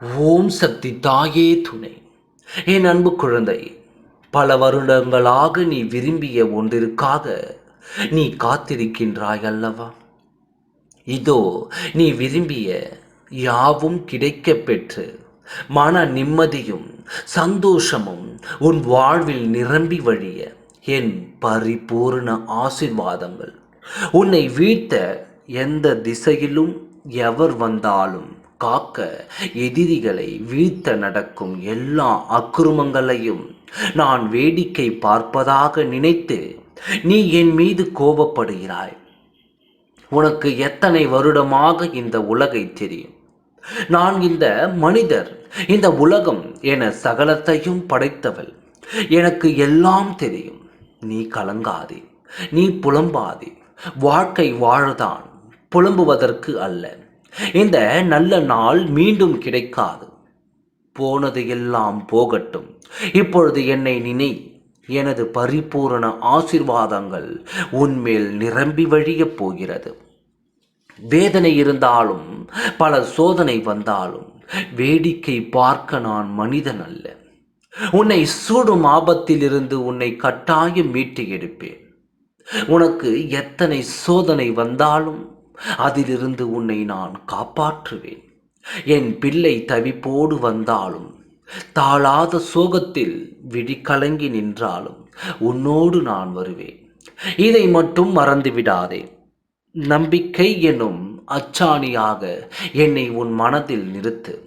ஓம் சக்தி தாயே துணை. என் அன்பு குழந்தை பல வருடங்களாக நீ விரும்பிய ஒன்றிற்காக நீ காத்திருக்கின்றாய் அல்லவா? இதோ நீ விரும்பிய யாவும் கிடைக்கப் பெற்று மன நிம்மதியும் சந்தோஷமும் உன் வாழ்வில் நிரம்பி வழிய என் பரிபூர்ண ஆசிர்வாதங்கள். உன்னை வீழ்த்த எந்த திசையிலும் எவர் வந்தாலும் காக்க எதிரிகளை வீழ்த்த நடக்கும் எல்லா அக்குருமங்களையும் நான் வேடிக்கை பார்ப்பதாக நினைத்து நீ என் மீது கோபப்படுகிறாய். உனக்கு எத்தனை வருடமாக இந்த உலகை தெரியும்? நான் இந்த மனிதர் இந்த உலகம் என சகலத்தையும் படைத்தவள். எனக்கு எல்லாம் தெரியும். நீ கலங்காதே நீ புலம்பாதே. வாழ்க்கை வாழதான் புலம்புவதற்கு அல்ல. இந்த நல்ல நாள் மீண்டும் கிடைக்காது. போனது எல்லாம் போகட்டும். இப்பொழுது என்னை நினை எனது பரிபூரண ஆசிர்வாதங்கள் உன்மேல் நிரம்பி வழியப் போகிறது. வேதனை இருந்தாலும் பல சோதனை வந்தாலும் வேடிக்கை பார்க்க நான் மனிதன் அல்ல. உன்னை சூடும் ஆபத்திலிருந்து உன்னை கட்டாயம் மீட்டு எடுப்பேன். உனக்கு எத்தனை சோதனை வந்தாலும் அதிலிருந்து உன்னை நான் காப்பாற்றுவேன். என் பிள்ளை தவிப்போடு வந்தாலும் தாழாத சோகத்தில் விழி கலங்கி நின்றாலும் உன்னோடு நான் வருவேன். இதை மட்டும் மறந்து விடாதே. நம்பிக்கை எனும் அச்சாணியாக என்னை உன் மனதில் நிறுத்து.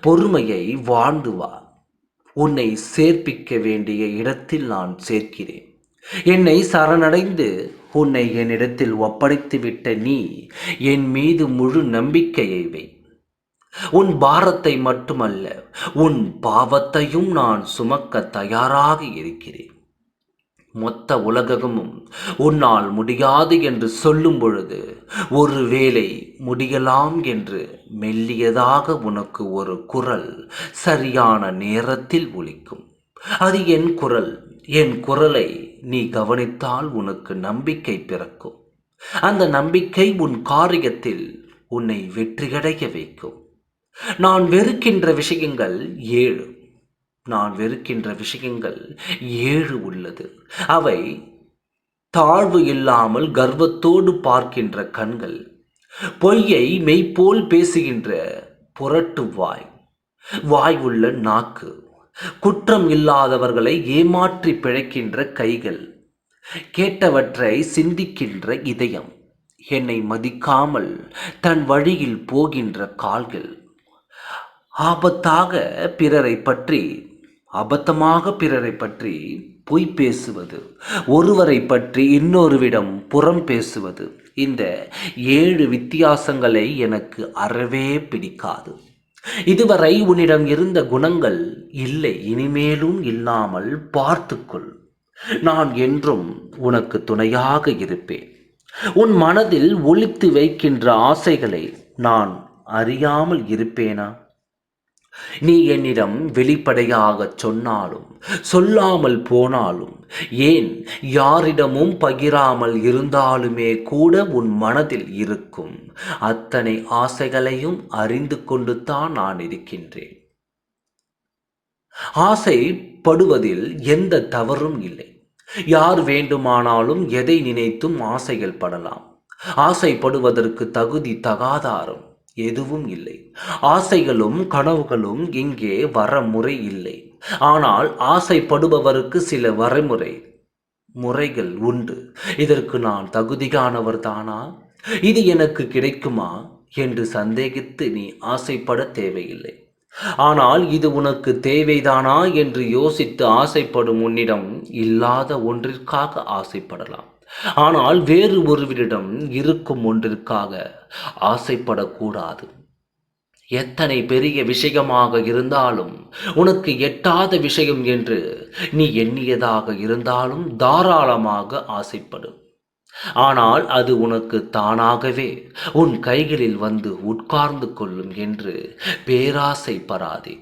பொறுமையை வாழ்ந்து வா. உன்னை சேர்ப்பிக்க வேண்டிய இடத்தில் நான் சேர்க்கிறேன். என்னை சரணடைந்து உன்னை என்னிடத்தில் ஒப்படைத்துவிட்ட நீ என் மீது முழு நம்பிக்கையை வை. உன் பாரத்தை மட்டுமல்ல உன் பாவத்தையும் நான் சுமக்க தயாராக இருக்கிறேன். மொத்த உலகமும் உன்னால் முடியாது என்று சொல்லும் பொழுது ஒருவேளை முடியலாம் என்று மெல்லியதாக உனக்கு ஒரு குரல் சரியான நேரத்தில் ஒலிக்கும். அது என் குரல் என் குரலை நீ கவனித்தால் உனக்கு நம்பிக்கை பிறக்கும். அந்த நம்பிக்கை உன் காரியத்தில் உன்னை வெற்றியடைய வைக்கும். நான் வெறுக்கின்ற விஷயங்கள் ஏழு. நான் வெறுக்கின்ற விஷயங்கள் ஏழு உள்ளது. அவை தாழ்வு இல்லாமல் கர்வத்தோடு பார்க்கின்ற கண்கள். பொய்யை மெய்ப்போல் பேசுகின்ற புரட்டு வாய். வாய் உள்ள நாக்கு. குற்றம் இல்லாதவர்களை ஏமாற்றி பிழைக்கின்ற கைகள் கேட்டவற்றை சிந்திக்கின்ற இதயம் என்னை மதிக்காமல் தன் வழியில் போகின்ற கால்கள். ஆபத்தாக பிறரை பற்றி அபத்தமாக பிறரை பற்றி பொய் பேசுவது ஒருவரை பற்றி இன்னொருவிடம் புறம் பேசுவது இந்த ஏழு வித்தியாசங்களை எனக்கு அறவே பிடிக்காது. இதுவரை உன்னிடம் இருந்த குணங்கள் இல்லை இனிமேலும் இல்லாமல் பார்த்துக்கொள். நான் என்றும் உனக்கு துணையாக இருப்பேன். உன் மனதில் ஒழித்து வைக்கின்ற ஆசைகளை நான் அறியாமல் இருப்பேனா? நீ என்னிடம் வெளிப்படையாக சொன்னாலும் சொல்லாமல் போனாலும் ஏன் யாரிடமும் பகிராமல் இருந்தாலுமே கூட உன் மனதில் இருக்கும். அத்தனை ஆசைகளையும் அறிந்து கொண்டு தான் நான் இருக்கின்றேன். ஆசைப்படுவதில் எந்த தவறும் இல்லை. யார் வேண்டுமானாலும் எதை நினைத்தும் ஆசைகள் படலாம். ஆசைப்படுவதற்கு தகுதி தகாதாரம். எதுவும் இல்லை. ஆசைகளும் கனவுகளும் இங்கே வரமுறை இல்லை. ஆனால் ஆசைப்படுபவருக்கு சில வரைமுறை முறைகள் உண்டு. இதற்கு நான் தகுதியானவர் தானா? இது எனக்கு கிடைக்குமா? என்று சந்தேகித்து நீ ஆசைப்பட தேவையில்லை. ஆனால் இது உனக்கு தேவைதானா? என்று யோசித்து ஆசைப்படும் உன்னிடம் இல்லாத ஒன்றிற்காக ஆசைப்படலாம். ஆனால் வேறு ஒருவரிடம் இருக்கும் ஒன்றிற்காக ஆசைப்படக்கூடாது. எத்தனை பெரிய விஷயமாக இருந்தாலும் உனக்கு எட்டாத விஷயம் என்று நீ எண்ணியதாக இருந்தாலும் தாராளமாக ஆசைப்படும் ஆனால் அது உனக்கு தானாகவே உன் கைகளில் வந்து உட்கார்ந்து கொள்ளும் என்று பேராசைப்படாதே.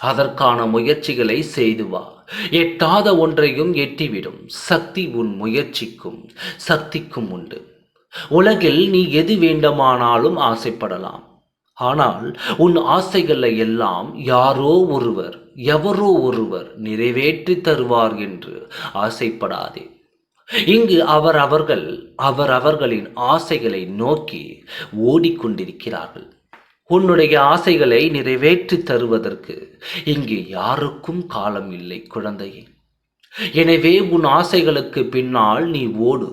அதற்கான முயற்சிகளை செய்து வா. எட்டாத ஒன்றையும் எட்டிவிடும். சக்தி உன் முயற்சிக்கும். சக்திக்கும் உண்டு. உலகில் நீ எது வேண்டுமானாலும் ஆசைப்படலாம். ஆனால் உன் ஆசைகளை எல்லாம் யாரோ ஒருவர் எவரோ ஒருவர் நிறைவேற்றி தருவார் என்று ஆசைப்படாதே. இங்கு அவர் அவர்கள் அவர் அவர்களின் ஆசைகளை நோக்கி ஓடிக்கொண்டிருக்கிறார்கள். உன்னுடைய ஆசைகளை நிறைவேற்றி தருவதற்கு இங்கு யாருக்கும் காலம் இல்லை குழந்தையே. எனவே உன் ஆசைகளுக்கு பின்னால் நீ ஓடு.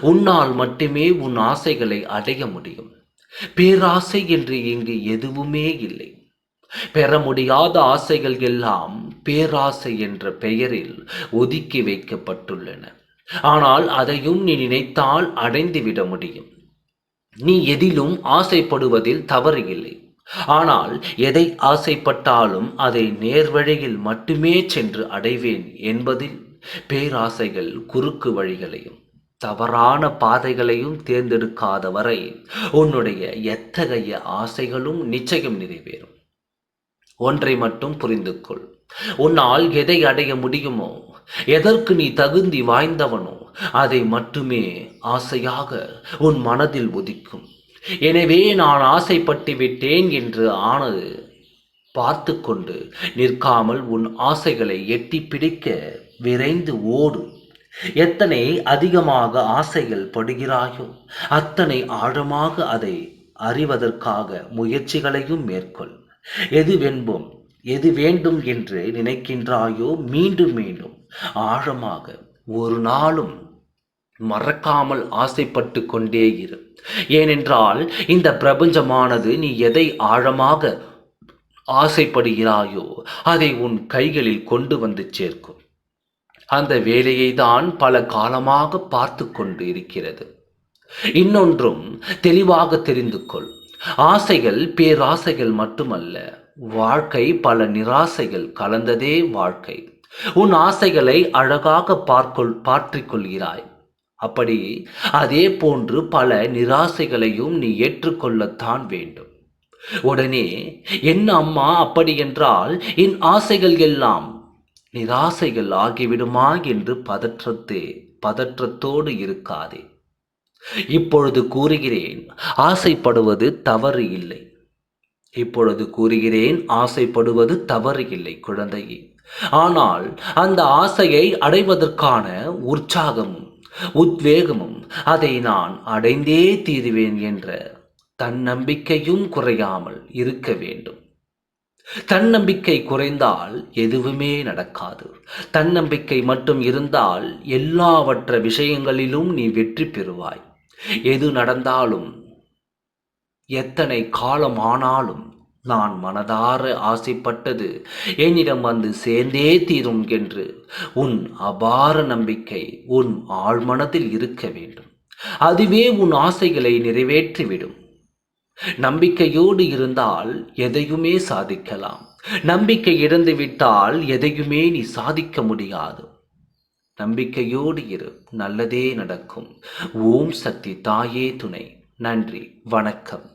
உன்னால் மட்டுமே உன் ஆசைகளை அடைய முடியும். பேராசை என்று இங்கு எதுவுமே இல்லை. பெற முடியாத ஆசைகள் எல்லாம் பேராசை என்ற பெயரில் ஒதுக்கி வைக்கப்பட்டுள்ளன. ஆனால் அதையும் நீ நினைத்தால் அடைந்துவிட முடியும். நீ எதிலும் ஆசைப்படுவதில் தவறு இல்லை ஆனால் எதை ஆசைப்பட்டாலும் அதை நேர்வழியில் மட்டுமே சென்று அடைவேன் என்பதில் பேராசைகள் குறுக்கு வழிகளையும் தவறான பாதைகளையும் தேர்ந்தெடுக்காத வரை உன்னுடைய எத்தகைய ஆசைகளும் நிச்சயம் நிறைவேறும். ஒன்றை மட்டும் புரிந்து கொள் உன்னால் எதை அடைய முடியுமோ எதற்கு நீ தகுந்தி வாய்ந்தவனோ அதை மட்டுமே ஆசையாக உன் மனதில் ஒதிக்கும் எனவே நான் ஆசைப்பட்டு விட்டேன் என்று ஆனது பார்த்து கொண்டு நிற்காமல் உன் ஆசைகளை எட்டி பிடிக்க விரைந்து ஓடு. எத்தனை அதிகமாக ஆசைகள் படுகிறாயோ அத்தனை ஆழமாக அதை அறிவதற்காக முயற்சிகளையும் மேற்கொள். எது வென்போம் எது வேண்டும் என்று நினைக்கின்றாயோ மீண்டும் மீண்டும் ஆழமாக ஒரு நாளும் மறக்காமல் ஆசைப்பட்டு கொண்டே இரு. ஏனென்றால் இந்த பிரபஞ்சமானது நீ எதை ஆழமாக ஆசைப்படுகிறாயோ அதை உன் கைகளில் கொண்டு வந்து சேர்க்கும். அந்த வேலையை தான் பல காலமாக பார்த்து கொண்டு இருக்கிறது. இன்னொன்றும் தெளிவாக தெரிந்து கொள். ஆசைகள் பேராசைகள் மட்டுமல்ல வாழ்க்கை பல நிராசைகள் கலந்ததே வாழ்க்கை. உன் ஆசைகளை அழகாக பார்க்கொள் பாற்றிக்கொள்கிறாய் அப்படி அதே போன்று பல நிராசைகளையும் நீ ஏற்றுக்கொள்ளத்தான் வேண்டும். உடனே என் அம்மா அப்படி என்றால் என் ஆசைகள் எல்லாம் நிராசைகள் ஆகிவிடுமா என்று பதற்றத்தே பதற்றத்தோடு இருக்காதே. இப்பொழுது கூறுகிறேன் ஆசைப்படுவது தவறு இல்லை. இப்பொழுது கூறுகிறேன் ஆசைப்படுவது தவறு இல்லை குழந்தையே. ஆனால் அந்த ஆசையை அடைவதற்கான உற்சாகமும் உத்வேகமும் அதை நான் அடைந்தே தீருவேன் என்ற தன்னம்பிக்கையும் குறையாமல் இருக்க வேண்டும். தன்னம்பிக்கை குறைந்தால் எதுவுமே நடக்காது. தன்னம்பிக்கை மட்டும் இருந்தால் எல்லாவற்ற விஷயங்களிலும் நீ வெற்றி பெறுவாய். எது நடந்தாலும் எத்தனை காலம் ஆனாலும் நான் மனதார ஆசைப்பட்டது. என்னிடம் வந்து சேர்ந்தே தீரும் என்று. உன் அபார நம்பிக்கை உன் ஆழ்மனதில் இருக்க வேண்டும். அதுவே உன் ஆசைகளை நிறைவேற்றிவிடும். நம்பிக்கையோடு இருந்தால் எதையுமே சாதிக்கலாம். நம்பிக்கை இழந்து விட்டால் எதையுமே நீ சாதிக்க முடியாது. நம்பிக்கையோடு இரு நல்லதே நடக்கும். ஓம் சக்தி தாயே துணை. நன்றி வணக்கம்.